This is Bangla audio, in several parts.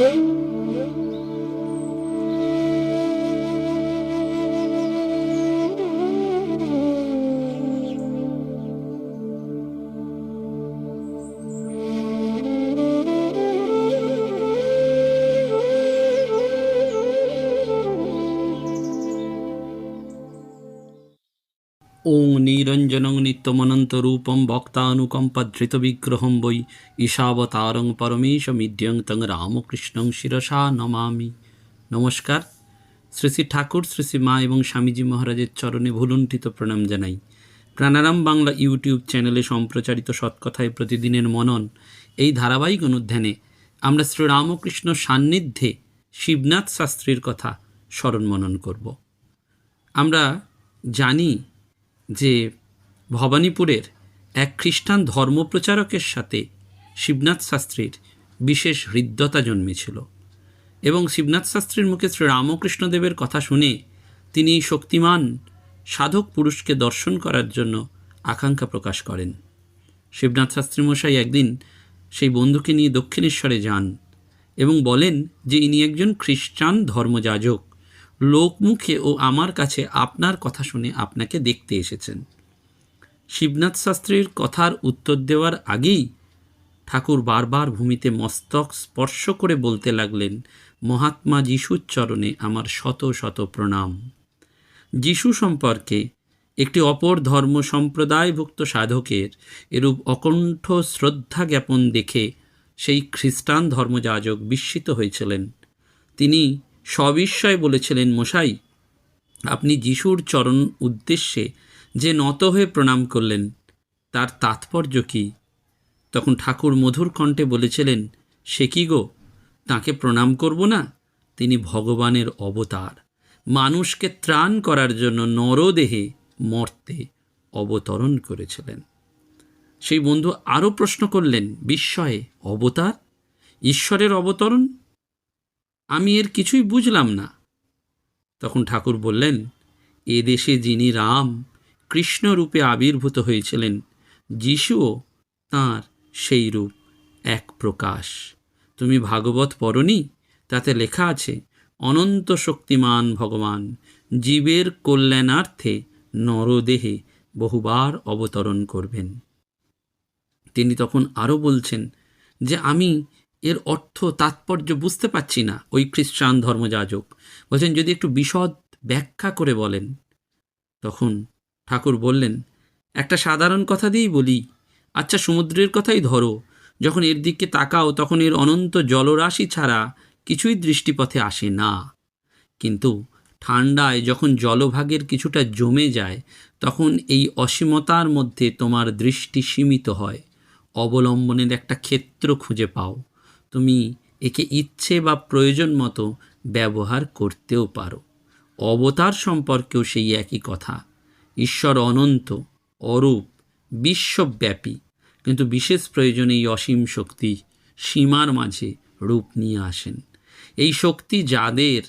ওং নিরঞ্জনং নিত্যমনন্তরূপম ভক্তানুকম্পধৃতবিগ্রহম বৈ ঈশাবতারং পরমেশমিদ্যং তং রামকৃষ্ণং শিরসা নমামি নমস্কার শ্রী শ্রী ঠাকুর শ্রী শ্রী মা এবং স্বামীজি মহারাজের চরণে ভুলুণ্ঠিত প্রণাম জানাই। প্রাণারাম বাংলা ইউটিউব চ্যানেলে সম্প্রচারিত সৎকথায় প্রতিদিনের মনন এই ধারাবাহিক অনুধ্যানে আমরা শ্রীরামকৃষ্ণ সান্নিধ্যে শিবনাথ শাস্ত্রীর কথা স্মরণ মনন করব। আমরা জানি যে ভবানীপুরের এক খ্রিস্টান ধর্মপ্রচারকের সাথে শিবনাথ শাস্ত্রীর বিশেষ হৃদ্যতা জন্মেছিল এবং শিবনাথ শাস্ত্রীর মুখে শ্রী রামকৃষ্ণদেবের কথা শুনে তিনি শক্তিমান সাধক পুরুষকে দর্শন করার জন্য আকাঙ্ক্ষা প্রকাশ করেন। শিবনাথ শাস্ত্রী মশাই একদিন সেই বন্ধুকে নিয়ে দক্ষিণেশ্বরে যান এবং বলেন যে, ইনি একজন খ্রিস্টান ধর্মযাজক। লোকমুখে ও আমার কাছে আপনার কথা শুনে আপনাকে দেখতে এসেছেন। শিবনাথ শাস্ত্রীর কথার উত্তর দেওয়ার আগেই ঠাকুর বারবার ভূমিতে মস্তক স্পর্শ করে বলতে লাগলেন, মহাত্মা যিশুর চরণে আমার শত শত প্রণাম। যিশু সম্পর্কে একটি অপর ধর্ম সম্প্রদায়ভুক্ত সাধকের এরূপ অকণ্ঠ শ্রদ্ধা জ্ঞাপন দেখে সেই খ্রিস্টান ধর্মযাজক বিস্মিত হয়েছিলেন। তিনি সবিস্ময়ে বলেছিলেন, মশাই, আপনি যিশুর চরণ উদ্দেশ্যে যে নত হয়ে প্রণাম করলেন, তার তাৎপর্য কী? তখন ঠাকুর মধুর কণ্ঠে বলেছিলেন, সে কি গো? তাকে প্রণাম করব না? তিনি ভগবানের অবতার। মানুষকে ত্রাণ করার জন্য নরদেহে মর্তে অবতরণ করেছিলেন। সেই বন্ধু আরও প্রশ্ন করলেন, বিস্ময়ে, অবতার? ঈশ্বরের অবতরণ? আমি এর কিছুই বুঝলাম না। তখন ঠাকুর বললেন, এ দেশে যিনি রাম কৃষ্ণ রূপে আবির্ভূত হয়েছিলেন, যিশুও তাঁর সেই রূপ, এক প্রকাশ। তুমি ভাগবত পড়নি? তাতে লেখা আছে, অনন্ত শক্তিমান ভগবান, জীবের কল্যাণার্থে নরদেহে বহুবার অবতরণ করবেন। তিনি তখন আরও বলছেন যে, আমি এর অর্থ, তাৎপর্য বুঝতে পারছি না, ওই খ্রিস্টান ধর্মযাজক। বলছেন, যদি একটু বিশদ ব্যাখ্যা করে বলেন। তখন ঠাকুর বললেন, একটা সাধারণ কথা দিয়েই বলি। আচ্ছা সমুদ্রের কথাই ধরো। যখন এর দিকে তাকাও, তখন এর অনন্ত জলরাশি ছাড়া কিছুই দৃষ্টিপথে আসে না। কিন্তু ঠান্ডায় যখন জলভাগের কিছুটা জমে যায়, তখন এই অসীমতার মধ্যে তোমার দৃষ্টি সীমিত হয়। অবলম্বনের একটা ক্ষেত্র খুঁজে পাও। তুমি একে ইচ্ছে বা প্রয়োজন মতো ব্যবহার করতেও পারো। অবতার সম্পর্কেও সেই একই কথা। ঈশ্বর অনন্ত, অরূপ, বিশ্বব্যাপী। কিন্তু বিশেষ প্রয়োজনে এই অসীম শক্তি সীমার মাঝে রূপ নিয়ে আসেন। এই শক্তি যাদের,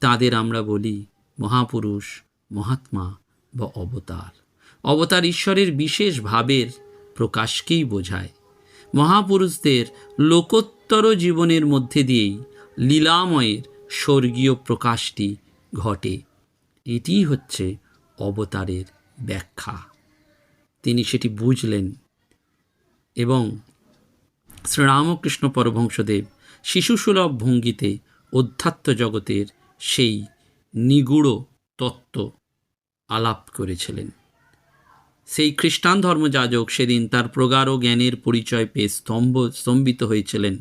তাদের আমরা বলি মহাপুরুষ, মহাত্মা বা অবতার। অবতার ঈশ্বরের বিশেষ ভাবের প্রকাশকেই বোঝায়। মহাপুরুষদের লোকোত্তর জীবনের মধ্যে দিয়েই লীলাময়ের স্বর্গীয় প্রকাশটি ঘটে। এটি হচ্ছে অবতারের ব্যাখ্যা। তিনি সেটি বুঝলেন এবং শ্রীরামকৃষ্ণ পরমহংসদেব শিশুসুলভ ভঙ্গিতে অধ্যাত্ম জগতের সেই নিগুড় তত্ত্ব আলাপ করেছিলেন। সেই খ্রিস্টান ধর্মযাজক সেদিন তার প্রগাঢ় জ্ঞানের পরিচয় পেয়ে স্তম্ভ, স্তম্ভিত হয়েছিলেন।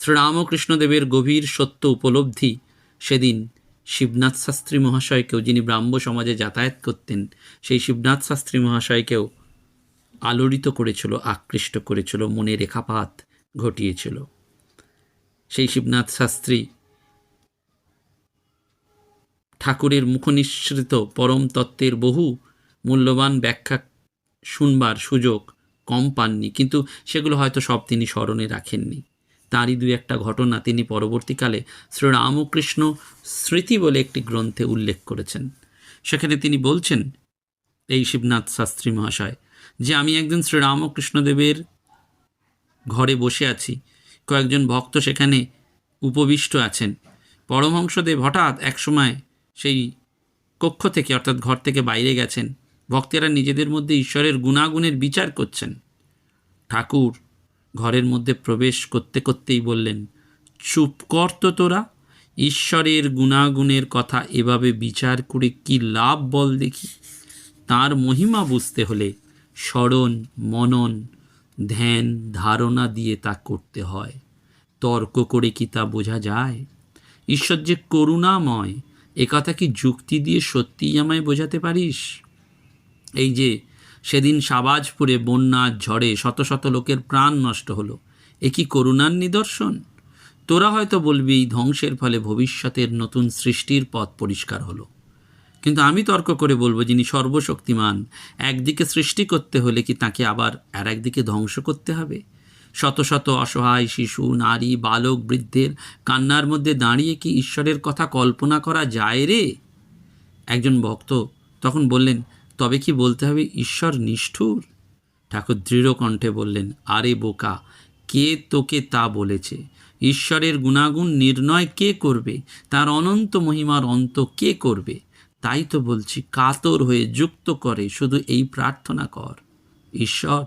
শ্রীরামকৃষ্ণদেবের গভীর সত্য উপলব্ধি সেদিন শিবনাথ শাস্ত্রী মহাশয়কেও, যিনি ব্রাহ্ম সমাজে যাতায়াত করতেন, সেই শিবনাথ শাস্ত্রী মহাশয়কেও আলোড়িত করেছিল, আকৃষ্ট করেছিল, মনে রেখাপাত ঘটিয়েছিল। সেই শিবনাথ শাস্ত্রী ঠাকুরের মুখনিসৃত পরম তত্ত্বের বহু মূল্যবান ব্যাখ্যা শুনবার সুযোগ কম পাননি, কিন্তু সেগুলো হয়তো সব তিনি স্মরণে রাখেননি। তারই দু একটা ঘটনা তিনি পরবর্তীকালে শ্রীরামকৃষ্ণ স্মৃতি বলে একটি গ্রন্থে উল্লেখ করেছেন। সেখানে তিনি বলছেন, এই শিবনাথ শাস্ত্রী মহাশয়, যে আমি একদিন শ্রীরামকৃষ্ণদেবের ঘরে বসে আছি, কয়েকজন ভক্ত সেখানে উপবিষ্ট আছেন। পরমহংসদেব হঠাৎ একসময় সেই কক্ষ থেকে, অর্থাৎ ঘর থেকে বাইরে গেছেন। ভক্তেরা নিজেদের মধ্যে ঈশ্বরের গুণাগুণের বিচার করছেন। ঠাকুর ঘরের মধ্যে প্রবেশ করতে করতেই বললেন, চুপ কর তো তোরা। ঈশ্বরের গুণাগুণের কথা এভাবে বিচার করে কি লাভ বল দেখি। তার মহিমা বুঝতে হলে স্মরণ, মনন, ধ্যান, ধারণা দিয়ে তা করতে হয়। তর্ক করে কি তা বোঝা যায়? ঈশ্বর যে করুণাময়, এ কথা কি যুক্তি দিয়ে সত্যিই আমায় বোঝাতে পারিস? এই যে সেদিন সাবাজপুরে বন্যার ঝড়ে শত শত লোকের প্রাণ নষ্ট হলো। এ কি করুণার নিদর্শন? তোরা হয়তো বলবি, ধ্বংসের ফলে ভবিষ্যতের নতুন সৃষ্টির পথ পরিষ্কার হলো। কিন্তু আমি তর্ক করে বলব, যিনি সর্বশক্তিমান, একদিকে সৃষ্টি করতে হলে কি তাকে আবার আর একদিকে ধ্বংস করতে হবে? শত শত অসহায় শিশু, নারী, বালক, বৃদ্ধের কান্নার মধ্যে দাঁড়িয়ে কি ঈশ্বরের কথা কল্পনা করা যায় রে? একজন ভক্ত তখন বললেন তবে কি বলতে হবে, ঈশ্বর নিষ্ঠুর? ঠাকুর দৃঢ় কণ্ঠে বললেন, আরে বোকা, কে তোকে তা বলেছে? ঈশ্বরের গুণাগুণ নির্ণয় কে করবে? তার অনন্ত মহিমার অন্ত কে করবে? তাই তো বলছি, কাতর হয়ে যুক্ত করে, শুধু এই প্রার্থনা কর। ঈশ্বর,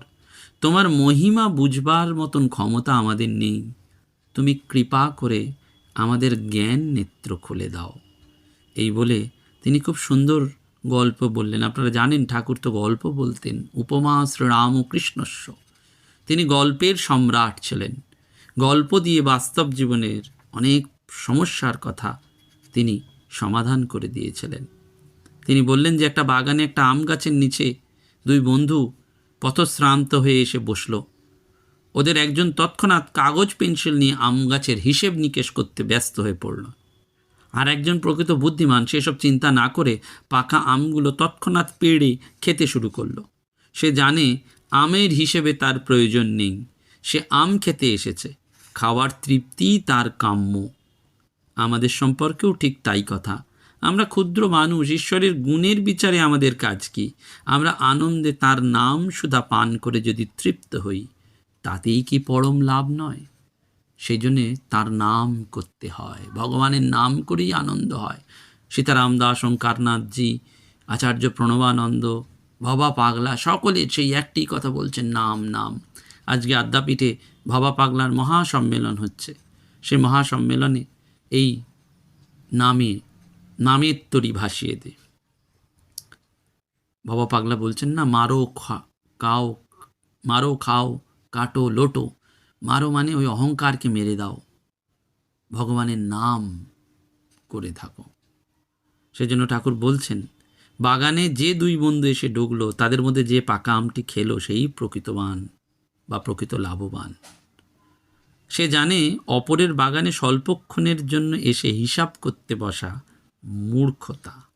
তোমার মহিমা বুঝবার মতন ক্ষমতা আমাদের নেই। তুমি কৃপা করে আমাদের জ্ঞান নেত্র খুলে দাও। এই বলে তিনি খুব সুন্দর গল্প বললেন। আপনারা জানেন, ঠাকুর তো গল্প বলতেন। উপমা শ্রীরামকৃষ্ণস্য তিনি গল্পের সম্রাট ছিলেন। গল্প দিয়ে বাস্তব জীবনের অনেক সমস্যার কথা তিনি সমাধান করে দিয়েছিলেন। তিনি বললেন যে, একটা বাগানে একটা আম গাছের নিচে দুই বন্ধু পথশ্রান্ত হয়ে এসে বসল। ওদের একজন তৎক্ষণাৎ কাগজ, পেন্সিল নিয়ে আম গাছের হিসেব নিকেশ করতে ব্যস্ত হয়ে পড়ল। আর একজন প্রকৃত বুদ্ধিমান সেসব চিন্তা না করে পাকা আমগুলো তৎক্ষণাৎ পেড়ে খেতে শুরু করল। সে জানে আমের হিসেবে তার প্রয়োজন নেই। সে আম খেতে এসেছে। খাওয়ার তৃপ্তিই তার কাম্য। আমাদের সম্পর্কেও ঠিক তাই কথা। আমরা ক্ষুদ্র মানুষ, ঈশ্বরের গুণের বিচারে আমাদের কাজ কি? আমরা আনন্দে তার নাম সুধা পান করে যদি তৃপ্ত হই, তাতেই কি পরম লাভ নয়? সেই জন্যে তার নাম করতে হয়। ভগবানের নাম করেই আনন্দ হয়। সীতারাম দাস ওঙ্কারনাথজি আচার্য প্রণবানন্দ, ভবা পাগলা, সকলে সেই একটি কথা বলছেন, নাম নাম। আজকে আদ্যাপীঠে ভবা পাগলার মহাসম্মেলন হচ্ছে। সেই মহাসম্মেলনে এই নামে, নামের তরি ভাসিয়ে দে। বাবা পাগলা বলছেন, না, মারো খা, কাও, মারো খাও, কাটো, লোটো। মারো মানে ওই অহংকারকে মেরে দাও। ভগবানের নাম করে থাকো। সেজন্য ঠাকুর বলছেন, বাগানে যে দুই বন্ধু এসে ঢুকলো তাদের মধ্যে যে পাকা আমটি খেলো, সেই প্রকৃতবান বা প্রকৃত লাভবান। সে জানে অপরের বাগানে স্বল্পক্ষণের জন্য এসে হিসাব করতে বসা মূর্খতা।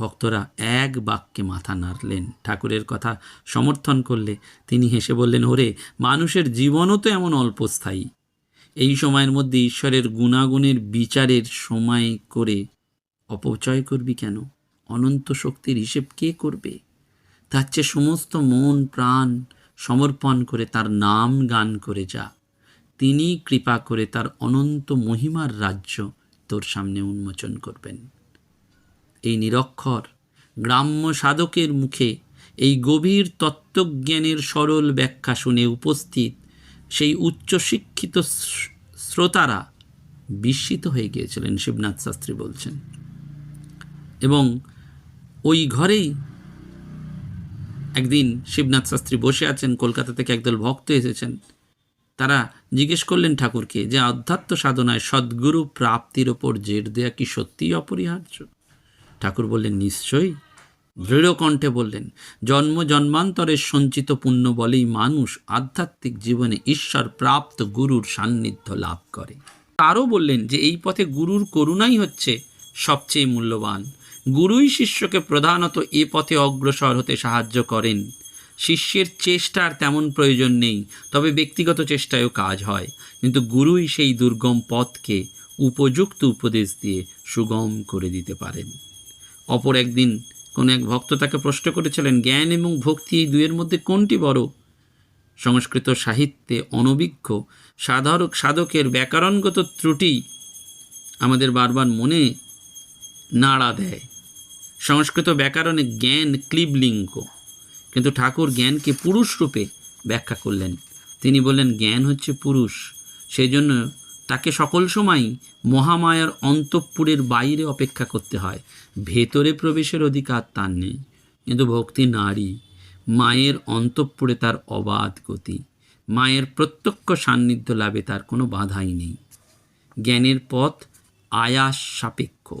ভক্তরা এক বাক্যে মাথা নাড়লেন। ঠাকুরের কথা সমর্থন করলে তিনি হেসে বললেন, ওরে, মানুষের জীবনও তো এমন অল্পস্থায়ী। এই সময়ের মধ্যে ঈশ্বরের গুণাগুণের বিচারের সময় করে অপচয় করবি কেন? অনন্ত শক্তির হিসেব কে করবে? তার চেয়ে সমস্ত মন, প্রাণ সমর্পণ করে তার নাম গান করে যা। তিনি কৃপা করে তার অনন্ত মহিমার রাজ্য তোর সামনে উন্মোচন করবেন। এই নিরক্ষর, গ্রাম্য সাধকের মুখে এই গভীর তত্ত্বজ্ঞানের সরল ব্যাখ্যা শুনে উপস্থিত সেই উচ্চশিক্ষিত শ্র- শ্রোতারা বিস্মিত হয়ে গিয়েছিলেন, শিবনাথ শাস্ত্রী বলছেন। এবং ওই ঘরেই একদিন শিবনাথ শাস্ত্রী বসে আছেন, কলকাতা থেকে একদল ভক্ত এসেছেন। তারা জিজ্ঞেস করলেন ঠাকুরকে যে আধ্যাত্ম সাধনায় সদ্গুরু প্রাপ্তির ওপর জের দেয়া কি সত্যিই অপরিহার্য? ঠাকুর বললেন, নিশ্চয়ই? দৃঢ় কণ্ঠে বললেন, জন্ম জন্মান্তরের সঞ্চিত পুণ্য বলেই মানুষ আধ্যাত্মিক জীবনে ঈশ্বর প্রাপ্ত গুরুর সান্নিধ্য লাভ করে। তারও বললেন যে, এই পথে গুরুর করুণাই হচ্ছে সবচেয়ে মূল্যবান। গুরুই শিষ্যকে প্রধানত এ পথে অগ্রসর হতে সাহায্য করেন। শিষ্যের চেষ্টার তেমন প্রয়োজন নেই, তবে ব্যক্তিগত চেষ্টায়ও কাজ হয়। কিন্তু গুরুই সেই দুর্গম পথকে উপযুক্ত উপদেশ দিয়ে সুগম করে দিতে পারেন। অপর একদিন কোন এক ভক্ত তাকে প্রশ্ন করেছিলেন, জ্ঞান এবং ভক্তি এই দুয়ের মধ্যে কোনটি বড়? সংস্কৃত সাহিত্যে অনভিজ্ঞ, সাধারক সাধকের ব্যাকরণগত ত্রুটি আমাদের বারবার মনে নাড়া দেয়। সংস্কৃত ব্যাকরণে জ্ঞান ক্লিবলিঙ্গ, কিন্তু ঠাকুর জ্ঞানকে পুরুষ রূপে ব্যাখ্যা করলেন। তিনি বললেন, জ্ঞান হচ্ছে পুরুষ সেই জন্য তাকে সকল সময়ই মহামায়ার অন্তঃপুরের বাইরে অপেক্ষা করতে হয়। ভেতরে প্রবেশের অধিকার তার নেই। কিন্তু ভক্তি নারী, মায়ের অন্তঃপুরে তার অবাধ গতি, মায়ের প্রত্যক্ষ সান্নিধ্য লাভে তার কোনো বাধাই নেই। জ্ঞানের পথ আয়াস সাপেক্ষ,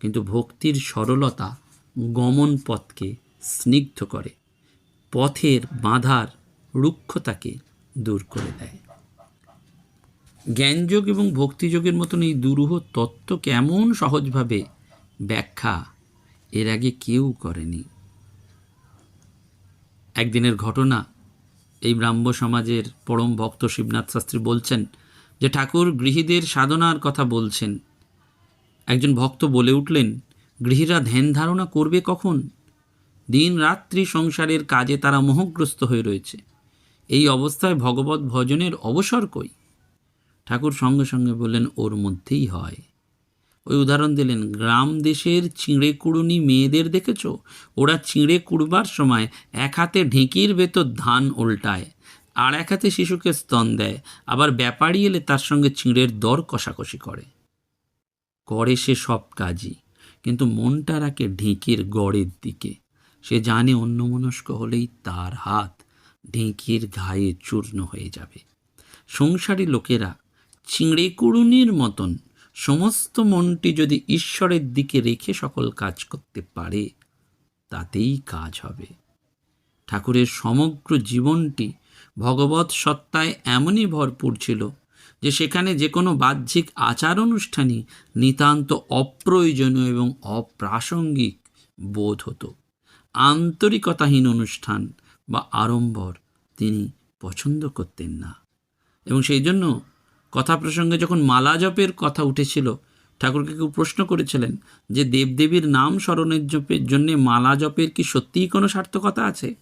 কিন্তু ভক্তির সরলতা গমন পথকে স্নিগ্ধ করে, পথের বাঁধার রুক্ষতাকে দূর করে দেয়। জ্ঞানযোগ এবং ভক্তিযোগের মতন এই দুরূহ তত্ত্ব কেমন সহজভাবে ব্যাখ্যা এর আগে কেউ করেনি। একদিনের ঘটনা, এই ব্রাহ্ম সমাজের পরম ভক্ত শিবনাথ শাস্ত্রী বলছেন যে ঠাকুর গৃহীদের সাধনার কথা বলছেন। একজন ভক্ত বলে উঠলেন, গৃহীরা ধ্যান ধারণা করবে কখন? দিন রাত্রি সংসারের কাজে তারা মোহগ্রস্ত হয়ে রয়েছে। এই অবস্থায় ভগবত ভজনের অবসর কই? ঠাকুর সঙ্গে সঙ্গে বললেন, ওর মধ্যেই হয়। ওই উদাহরণ দিলেন, গ্রাম দেশের চিঁড়ে কুড়ুনি মেয়েদের দেখেছ? ওরা চিঁড়ে কুড়বার সময় এক হাতে ঢেঁকির ভেতর ধান উল্টায়, আর এক হাতে শিশুকে স্তন দেয়, আবার ব্যাপারী এলে তার সঙ্গে চিঁড়ের দর কষাকষি করে। করে সে সব কাজই, কিন্তু মনটা রাখে ঢেঁকির গড়ের দিকে। সে জানে অন্যমনস্ক হলেই তার হাত ঢেঁকির ঘায়ে চূর্ণ হয়ে যাবে। সংসারী লোকেরা চিঁড়ে কুড়ুনির মতন সমস্ত মনটি যদি ঈশ্বরের দিকে রেখে সকল কাজ করতে পারে, তাতেই কাজ হবে। ঠাকুরের সমগ্র জীবনটি ভগবত সত্তায় এমনই ভরপুর ছিল যে সেখানে যে কোনো বাহ্যিক আচার অনুষ্ঠানই নিতান্ত অপ্রয়োজনীয় এবং অপ্রাসঙ্গিক বোধ হতো। আন্তরিকতাহীন অনুষ্ঠান বা আড়ম্বর তিনি পছন্দ করতেন না। এবং সেই জন্য কথা প্রসঙ্গে যখন মালা জপের কথা উঠেছিল, ঠাকুরকে কেউ প্রশ্ন করেছিলেন যে দেবদেবীর নাম স্মরণের জপের জন্যে মালা জপের কি সত্যিই কোনো সার্থকতা আছে?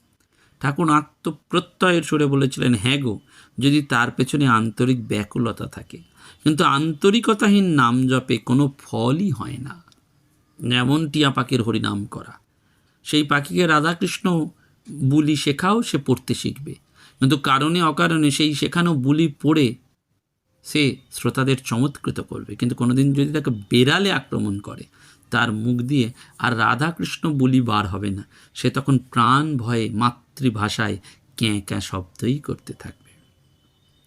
ঠাকুর আত্মপ্রত্যয়ের সুরে বলেছিলেন হ্যাঁ গো, যদি তার পেছনে আন্তরিক ব্যাকুলতা থাকে, কিন্তু আন্তরিকতাহীন নাম জপে কোনো ফলই হয় না। যেমন টিয়া পাখির হরিনাম করা। সেই পাখিকে রাধাকৃষ্ণ বুলি শেখাও সে পড়তে শিখবে। কিন্তু কারণে অকারণে সেই শেখানো বুলি পড়ে সে শ্রোতাদের চমৎকৃত করবে। কিন্তু কোনোদিন যদি তাকে বেড়ালে আক্রমণ করে, তার মুখ দিয়ে আর রাধাকৃষ্ণ বলি বার হবে না। সে তখন প্রাণ ভয়ে মাতৃভাষায় ক্যাঁ ক্যাঁ শব্দই করতে থাকবে।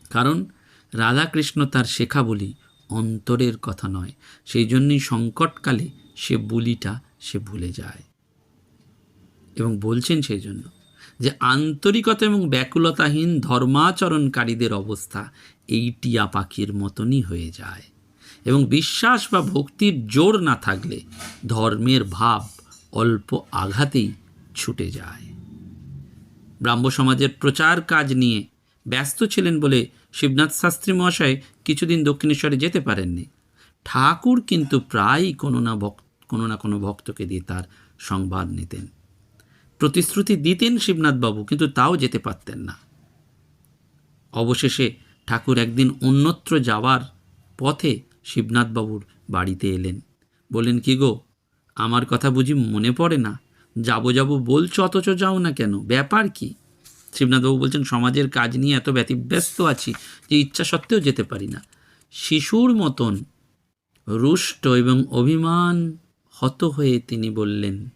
কারণ রাধাকৃষ্ণ তার শেখা বলি অন্তরের কথা নয়, সেই জন্যই সংকটকালে সে বুলিটা সে ভুলে যায়। এবং বলছেন সেই জন্য আন্তরিকতা এবং ব্যাকুলতাহীন ধর্মাচরণকারীদের অবস্থা এই টিয়া পাখির মতনই হয়ে যায়। এবং বিশ্বাস বা ভক্তির জোর না থাকলে ধর্মের ভাব অল্প আঘাতেই ছুটে যায়। ব্রাহ্ম সমাজের প্রচার কাজ নিয়ে ব্যস্ত ছিলেন বলে শিবনাথ শাস্ত্রী মহাশয় কিছুদিন দক্ষিণেশ্বরে যেতে পারেননি। ঠাকুর কিন্তু প্রায়ই কোনো না ভক্ত, কোনো না কোনো ভক্তকে দিয়ে তার সংবাদ নিতেন। প্রতিশ্রুতি দিতেন শিবনাথবাবু কিন্তু তাও যেতে পারতেন না। অবশেষে ঠাকুর একদিন অন্যত্র যাওয়ার পথে শিবনাথবাবুর বাড়িতে এলেন। বলেন কি গো, আমার কথা বুঝি মনে পড়ে না? যাব যাব বলছো, অথচ যাও না কেন? ব্যাপার কি? শিবনাথবাবু বলছেন, সমাজের কাজ নিয়ে এত ব্যতিব্যস্ত আছি যে ইচ্ছা সত্ত্বেও যেতে পারি না। শিশুর মতন রুষ্ট এবং অভিমান হত হয়ে তিনি বললেন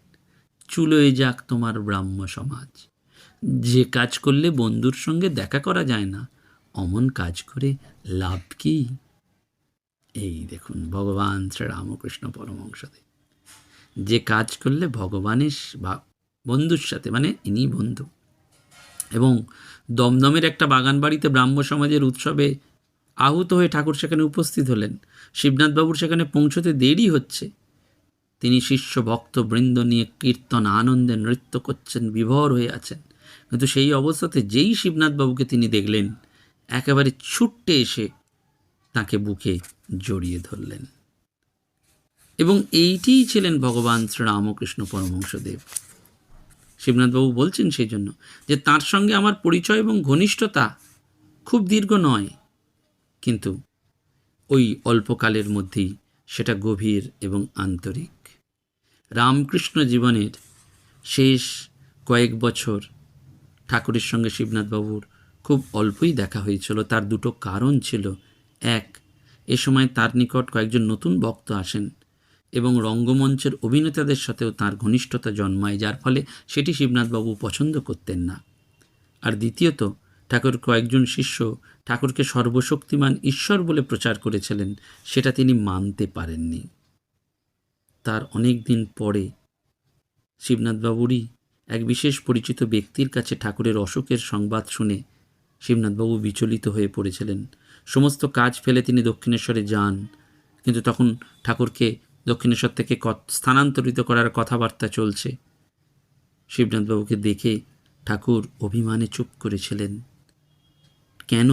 চুলোয় যাক তোমার ব্রাহ্ম সমাজ। যে কাজ করলে বন্ধুর সঙ্গে দেখা করা যায় না, অমন কাজ করে লাভ কি? এই দেখুন, ভগবান শ্রীরামকৃষ্ণ পরমংসদেব যে কাজ করলে ভগবানের বা বন্ধুর সাথে মানে ইনি বন্ধু। এবং দমদমের একটা বাগান বাড়িতে ব্রাহ্ম সমাজের উৎসবে আহত হয়ে ঠাকুর সেখানে উপস্থিত হলেন। শিবনাথবাবুর সেখানে পৌঁছতে দেরি হচ্ছে। তিনি শিষ্য ভক্ত বৃন্দ নিয়ে কীর্তন, আনন্দে নৃত্য করছেন, বিভোর হয়ে আছেন। কিন্তু সেই অবস্থাতে যেই শিবনাথবাবুকে তিনি দেখলেন, একেবারে ছুট্টে এসে তাকে বুকে জড়িয়ে ধরলেন। এবং এইটিই ছিলেন ভগবান শ্রীরামকৃষ্ণ পরমহংসদেব। শিবনাথবাবু বলছেন সেই জন্য যে, তার সঙ্গে আমার পরিচয় এবং ঘনিষ্ঠতা খুব দীর্ঘ নয়, কিন্তু ওই অল্পকালের মধ্যেই সেটা গভীর এবং আন্তরিক। রামকৃষ্ণ জীবনের শেষ কয়েক বছর ঠাকুরের সঙ্গে শিবনাথবাবুর খুব অল্পই দেখা হয়েছিল। তার দুটো কারণ ছিল। এক, এ সময় তার নিকট কয়েকজন নতুন ভক্ত আসেন এবং রঙ্গমঞ্চের অভিনেতাদের সাথেও তার ঘনিষ্ঠতা জন্মায়, যার ফলে সেটি শিবনাথবাবু পছন্দ করতেন না। আর দ্বিতীয়ত, ঠাকুর কয়েকজন শিষ্য ঠাকুরকে সর্বশক্তিমান ঈশ্বর বলে প্রচার করেছিলেন, সেটা তিনি মানতে পারেননি। তার অনেক দিন পরে শিবনাথবাবুরই এক বিশেষ পরিচিত ব্যক্তির কাছে ঠাকুরের অসুখের সংবাদ শুনে শিবনাথবাবু বিচলিত হয়ে পড়েছিলেন। সমস্ত কাজ ফেলে তিনি দক্ষিণেশ্বরে যান, কিন্তু তখন ঠাকুরকে দক্ষিণেশ্বর থেকে স্থানান্তরিত করার কথাবার্তা চলছে। শিবনাথবাবুকে দেখে ঠাকুর অভিমানে চুপ করেছিলেন। কেন?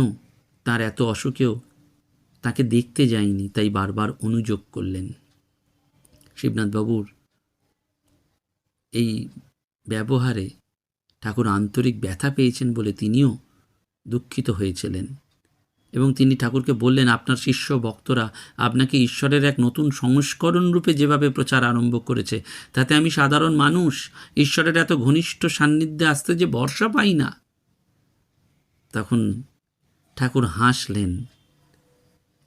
তার এত অসুখেও তাকে দেখতে যায়নি, তাই বারবার অনুযোগ করলেন। শিবনাথবাবুর এই ব্যবহারে ঠাকুর আন্তরিক ব্যথা পেয়েছেন বলে তিনিও দুঃখিত হয়েছিলেন। এবং তিনি ঠাকুরকে বললেন, আপনার শিষ্য ভক্তরা আপনাকে ঈশ্বরের এক নতুন সংস্করণ রূপে যেভাবে প্রচার আরম্ভ করেছে, তাতে আমি সাধারণ মানুষ, ঈশ্বরের এত ঘনিষ্ঠ সান্নিধ্যে আসতে যে ভরসা পাই না। তখন ঠাকুর হাসলেন।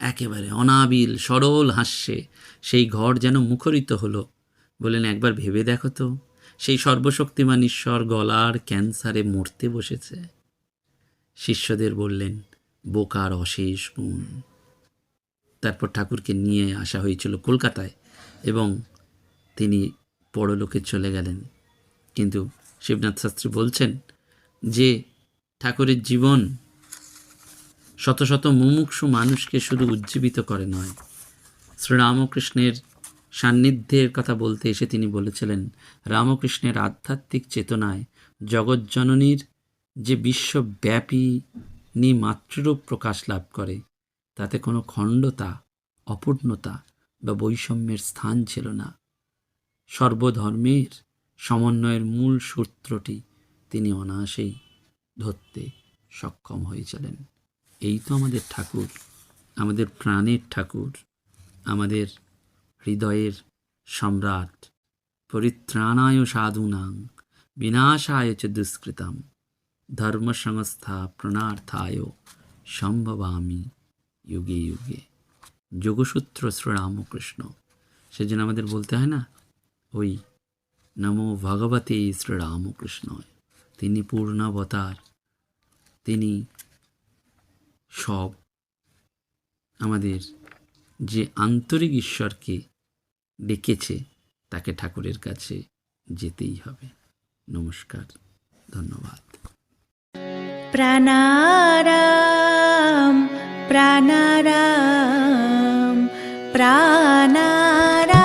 একেবারে অনাবিল, সরল হাস্যে। সেই ঘর যেন মুখরিত হলো। বললেন, একবার ভেবে দেখো তো, সেই সর্বশক্তিমান ঈশ্বর গলার ক্যান্সারে মরতে বসেছে। শিষ্যদের বললেন, বোকার অশেষ গুণ। তারপর ঠাকুরকে নিয়ে আসা হয়েছিল কলকাতায় এবং তিনি পরলোকে চলে গেলেন। কিন্তু শিবনাথ শাস্ত্রী বলছেন যে, ঠাকুরের জীবন শত শত মুমুক্ষু মানুষকে শুধু উজ্জীবিত করে নয়। শ্রীরামকৃষ্ণের সান্নিধ্যের কথা বলতে এসে তিনি বলেছিলেন, রামকৃষ্ণের আধ্যাত্মিক চেতনায় জগজ্জননীর যে বিশ্বব্যাপী নি মাতৃরূপ প্রকাশ লাভ করে, তাতে কোনো খণ্ডতা, অপূর্ণতা বা বৈষম্যের স্থান ছিল না। সর্বধর্মের সমন্বয়ের মূল সূত্রটি তিনি অনায়াসেই ধরতে সক্ষম হয়েছিলেন। এই তো আমাদের ঠাকুর, আমাদের প্রাণের ঠাকুর, আমাদের হৃদয়ের সম্রাট, পরিত্রাণায় সাধুনাং, বিনাশায় চ দুষ্কৃতাম ধর্ম সংস্থা প্রণার্থায় সম্ভবামি যুগে যুগে। যোগসূত্র শ্রীরামকৃষ্ণ, সেজন্য আমাদের বলতে হয় না, ওই নমো ভগবতে শ্রীরামকৃষ্ণ তিনি পূর্ণাবতার, তিনি সব আমাদের যে আন্তরিক ঈশ্বরকে ডেকেছে, তাকে ঠাকুরের কাছে যেতেই হবে। নমস্কার, ধন্যবাদ। প্রাণারাম প্রাণারাম প্রাণারাম।